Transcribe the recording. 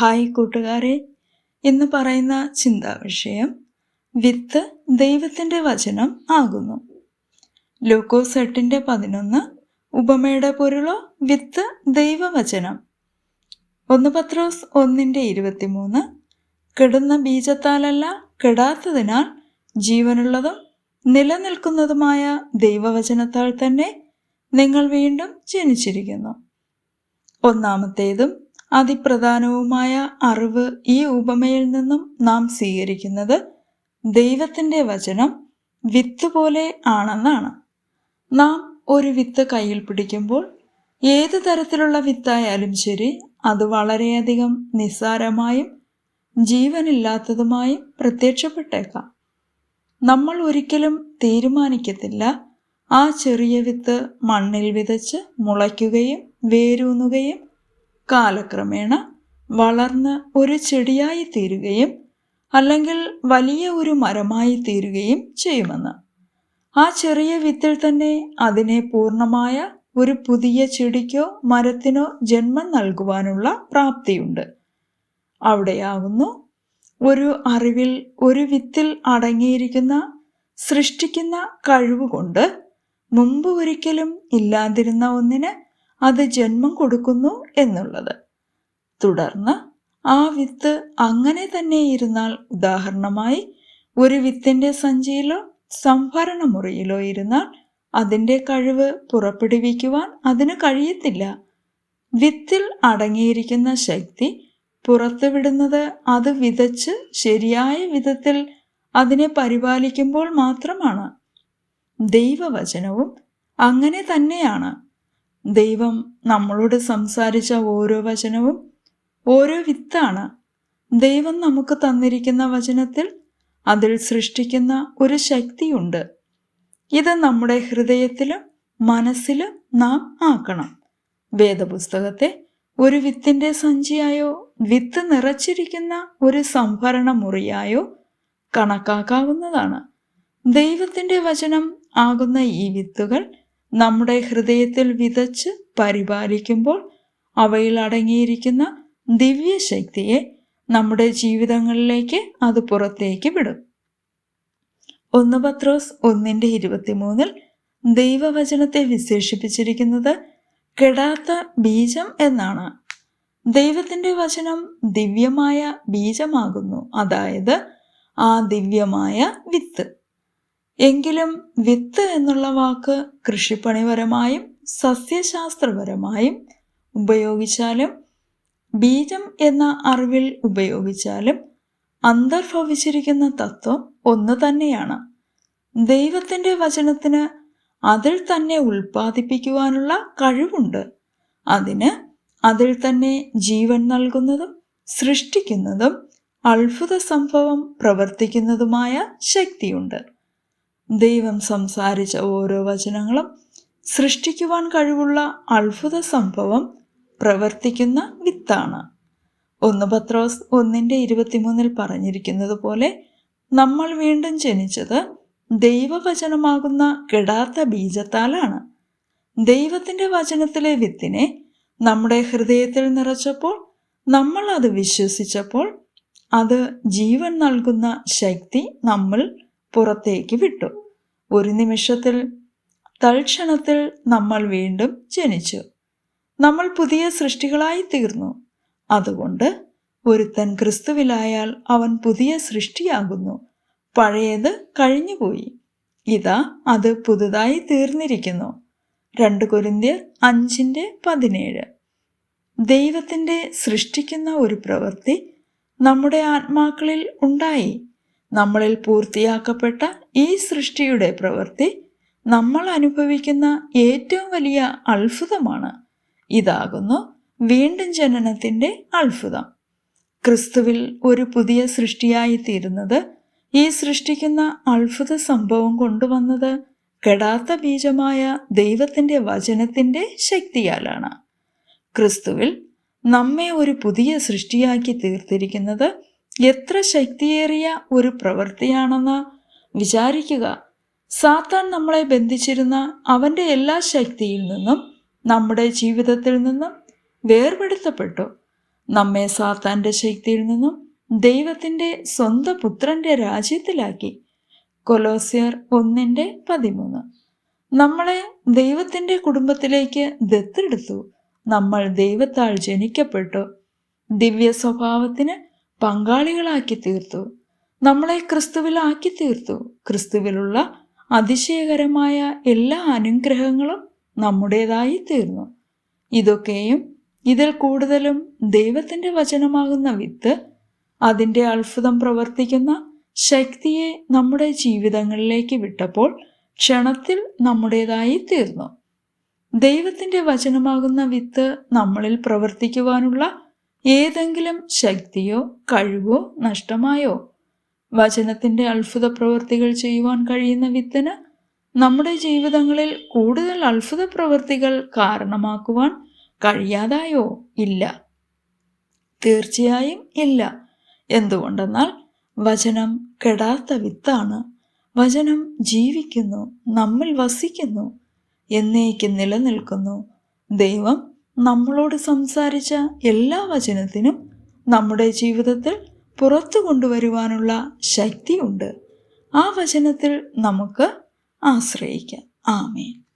Hi കൂട്ടുകാരെ. ഇന്ന് പറയുന്ന ചിന്താ വിഷയം വിത്ത് ദൈവത്തിന്റെ വചനം ആകുന്നു. ലൂക്കോസ് എട്ടിന്റെ പതിനൊന്ന് ഉപമയുടെ പൊരുളോ വിത്ത് ദൈവവചനം. ഒന്ന് പത്രോസ് ഒന്നിന്റെ ഇരുപത്തിമൂന്ന്. കെടുന്ന ബീജത്താലല്ല കെടാത്തതിനാൽ ജീവനുള്ളതും നിലനിൽക്കുന്നതുമായ ദൈവവചനത്താൽ തന്നെ നിങ്ങൾ വീണ്ടും ജനിച്ചിരിക്കുന്നു. ഒന്നാമത്തേതും അതിപ്രധാനവുമായ അറിവ് ഈ ഉപമയിൽ നിന്നും നാം സ്വീകരിക്കുന്നത് ദൈവത്തിന്റെ വചനം വിത്ത് പോലെ ആണെന്നാണ്. നാം ഒരു വിത്ത് കയ്യിൽ പിടിക്കുമ്പോൾ ഏത് തരത്തിലുള്ള വിത്തായാലും ശരി അത് വളരെയധികം നിസ്സാരമായും ജീവനില്ലാത്തതുമായും പ്രത്യക്ഷപ്പെട്ടേക്കാം. നമ്മൾ ഒരിക്കലും തീരുമാനിക്കത്തില്ല ആ ചെറിയ വിത്ത് മണ്ണിൽ വിതച്ച് മുളയ്ക്കുകയും വേരൂന്നുകയും കാലക്രമേണ വളർന്ന് ഒരു ചെടിയായി തീരുകയും അല്ലെങ്കിൽ വലിയ ഒരു മരമായി തീരുകയും ചെയ്യുമെന്ന്. ആ ചെറിയ വിത്തിൽ തന്നെ അതിനെ പൂർണമായ ഒരു പുതിയ ചെടിക്കോ മരത്തിനോ ജന്മം നൽകുവാനുള്ള പ്രാപ്തിയുണ്ട്. അവിടെയാകുന്നു ഒരു അറിവിൽ ഒരു വിത്തിൽ അടങ്ങിയിരിക്കുന്ന സൃഷ്ടിക്കുന്ന കഴിവുകൊണ്ട് മുമ്പ് ഒരിക്കലും ഇല്ലാതിരുന്ന ഒന്നിന് അത് ജന്മം കൊടുക്കുന്നു എന്നുള്ളത്. തുടർന്ന് ആ വിത്ത് അങ്ങനെ തന്നെ ഇരുന്നാൽ ഉദാഹരണമായി ഒരു വിത്തിന്റെ സഞ്ചിയിലോ സംഭരണ മുറിയിലോ ഇരുന്നാൽ അതിന്റെ കഴിവ് പുറപ്പെടുവിക്കുവാൻ അതിന് കഴിയത്തില്ല. വിത്തിൽ അടങ്ങിയിരിക്കുന്ന ശക്തി പുറത്തുവിടുന്നത് അത് വിതച്ച് ശരിയായ വിധത്തിൽ അതിനെ പരിപാലിക്കുമ്പോൾ മാത്രമാണ്. ദൈവവചനവും അങ്ങനെ തന്നെയാണ്. ദൈവം നമ്മളോട് സംസാരിച്ച ഓരോ വചനവും ഓരോ വിത്താണ്. ദൈവം നമുക്ക് തന്നിരിക്കുന്ന വചനത്തിൽ അതിൽ സൃഷ്ടിക്കുന്ന ഒരു ശക്തിയുണ്ട്. ഇത് നമ്മുടെ ഹൃദയത്തിലും മനസ്സിലും നാം ആക്കണം. വേദപുസ്തകത്തെ ഒരു വിത്തിന്റെ സഞ്ചിയായോ വിത്ത് നിറച്ചിരിക്കുന്ന ഒരു സംഭരണ മുറിയായോ കണക്കാക്കാവുന്നതാണ്. ദൈവത്തിന്റെ വചനം ആകുന്ന ഈ വിത്തുകൾ നമ്മുടെ ഹൃദയത്തിൽ വിതച്ച് പരിപാലിക്കുമ്പോൾ അവയിൽ അടങ്ങിയിരിക്കുന്ന ദിവ്യശക്തിയെ നമ്മുടെ ജീവിതങ്ങളിലേക്ക് അത് പുറത്തേക്ക് വിടും. ഒന്ന് പത്രോസ് ഒന്നിന്റെ ഇരുപത്തിമൂന്നിൽ ദൈവവചനത്തെ വിശേഷിപ്പിച്ചിരിക്കുന്നത് കെടാത്ത ബീജം എന്നാണ്. ദൈവത്തിന്റെ വചനം ദിവ്യമായ ബീജമാകുന്നു. അതായത് ആ ദിവ്യമായ വിത്ത്. എങ്കിലും വിത്ത് എന്നുള്ള വാക്ക് കൃഷിപ്പണിപരമായും സസ്യശാസ്ത്രപരമായും ഉപയോഗിച്ചാലും ബീജം എന്ന അറിവിൽ ഉപയോഗിച്ചാലും അന്തർഭവിച്ചിരിക്കുന്ന തത്വം ഒന്ന് തന്നെയാണ്. ദൈവത്തിന്റെ വചനത്തിന് അതിൽ തന്നെ ഉൽപ്പാദിപ്പിക്കുവാനുള്ള കഴിവുണ്ട്. അതിന് അതിൽ തന്നെ ജീവൻ നൽകുന്നതും സൃഷ്ടിക്കുന്നതും അത്ഭുത സംഭവം പ്രവർത്തിക്കുന്നതുമായ ശക്തിയുണ്ട്. ദൈവം സംസാരിച്ച ഓരോ വചനങ്ങളും സൃഷ്ടിക്കുവാൻ കഴിവുള്ള അത്ഭുത സംഭവം പ്രവർത്തിക്കുന്ന വിത്താണ്. ഒന്ന് പത്രോസ് ഒന്നിന്റെ ഇരുപത്തിമൂന്നിൽ പറഞ്ഞിരിക്കുന്നത് പോലെ നമ്മൾ വീണ്ടും ജനിച്ചത് ദൈവവചനമാകുന്ന കെടാത്ത ബീജത്താലാണ്. ദൈവത്തിന്റെ വചനത്തിലെ വിത്തിനെ നമ്മുടെ ഹൃദയത്തിൽ നിറച്ചപ്പോൾ നമ്മൾ അത് വിശ്വസിച്ചപ്പോൾ അത് ജീവൻ നൽകുന്ന ശക്തി നമ്മൾ പുറത്തേക്ക് വിട്ടു. ഒരു നിമിഷത്തിൽ തൽക്ഷണത്തിൽ നമ്മൾ വീണ്ടും ജനിച്ചു. നമ്മൾ പുതിയ സൃഷ്ടികളായി തീർന്നു. അതുകൊണ്ട് ഒരുത്തൻ ക്രിസ്തുവിലായാൽ അവൻ പുതിയ സൃഷ്ടിയാകുന്നു. പഴയത് കഴിഞ്ഞുപോയി. ഇതാ അത് പുതുതായി തീർന്നിരിക്കുന്നു. രണ്ട് കൊരിന്ത്യർ അഞ്ചിന്റെ പതിനേഴ്. ദൈവത്തിന്റെ സൃഷ്ടിക്കുന്ന ഒരു പ്രവൃത്തി നമ്മുടെ ആത്മാക്കളിൽ ഉണ്ടായി. നമ്മളിൽ പൂർത്തിയാക്കപ്പെട്ട ഈ സൃഷ്ടിയുടെ പ്രവൃത്തി നമ്മൾ അനുഭവിക്കുന്ന ഏറ്റവും വലിയ അത്ഭുതമാണ്. ഇതാകുന്നു വീണ്ടും ജനനത്തിന്റെ അത്ഭുതം. ക്രിസ്തുവിൽ ഒരു പുതിയ സൃഷ്ടിയായി തീരുന്നത് ഈ സൃഷ്ടിക്കുന്ന അത്ഭുത സംഭവം കൊണ്ടുവന്നത് കെടാത്ത ബീജമായ ദൈവത്തിന്റെ വചനത്തിന്റെ ശക്തിയാലാണ്. ക്രിസ്തുവിൽ നമ്മെ ഒരു പുതിയ സൃഷ്ടിയാക്കി തീർത്തിരിക്കുന്നത് എത്ര ശക്തിയേറിയ ഒരു പ്രവൃത്തിയാണെന്ന് വിചാരിക്കുക. സാത്താൻ നമ്മളെ ബന്ധിച്ചിരുന്ന അവന്റെ എല്ലാ ശക്തിയിൽ നിന്നും നമ്മുടെ ജീവിതത്തിൽ നിന്നും വേർപെടുത്തപ്പെട്ടു. നമ്മെ സാത്താന്റെ ശക്തിയിൽ നിന്നും ദൈവത്തിന്റെ സ്വന്തം പുത്രന്റെ രാജ്യത്തിലാക്കി. കൊലോസിയർ ഒന്നിന്റെ പതിമൂന്ന്. നമ്മളെ ദൈവത്തിന്റെ കുടുംബത്തിലേക്ക് ദത്തെടുത്തു. നമ്മൾ ദൈവത്താൽ ജനിക്കപ്പെട്ടു. ദിവ്യ സ്വഭാവത്തിന് പങ്കാളികളാക്കി തീർത്തു. നമ്മളെ ക്രിസ്തുവിലാക്കി തീർത്തു. ക്രിസ്തുവിലുള്ള അതിശയകരമായ എല്ലാ അനുഗ്രഹങ്ങളും നമ്മുടേതായി തീർന്നു. ഇതൊക്കെയും ഇതിൽ കൂടുതലും ദൈവത്തിന്റെ വചനമാകുന്ന വിത്ത് അതിന്റെ അത്ഭുതം പ്രവർത്തിക്കുന്ന ശക്തിയെ നമ്മുടെ ജീവിതങ്ങളിലേക്ക് വിട്ടപ്പോൾ ക്ഷണത്തിൽ നമ്മുടേതായി തീർന്നു. ദൈവത്തിന്റെ വചനമാകുന്ന വിത്ത് നമ്മളിൽ പ്രവർത്തിക്കുവാനുള്ള ഏതെങ്കിലും ശക്തിയോ കഴിവോ നഷ്ടമായോ? വചനത്തിന്റെ അത്ഭുത പ്രവൃത്തികൾ ചെയ്യുവാൻ കഴിയുന്ന വിത്തന് നമ്മുടെ ജീവിതങ്ങളിൽ കൂടുതൽ അത്ഭുത പ്രവൃത്തികൾ കാരണമാക്കുവാൻ കഴിയാതായോ? ഇല്ല. തീർച്ചയായും ഇല്ല. എന്തുകൊണ്ടെന്നാൽ വചനം കെടാത്ത വിത്താണ്. വചനം ജീവിക്കുന്നു നമ്മൾ വസിക്കുന്നു എന്നേക്ക് നിലനിൽക്കുന്നു. ദൈവം നമ്മളോട് സംസാരിച്ച എല്ലാ വചനത്തിനും നമ്മുടെ ജീവിതത്തിൽ പുറത്തു കൊണ്ടുവരുവാനുള്ള ശക്തിയുണ്ട്. ആ വചനത്തിൽ നമുക്ക് ആശ്രയിക്കാം. ആമേൻ.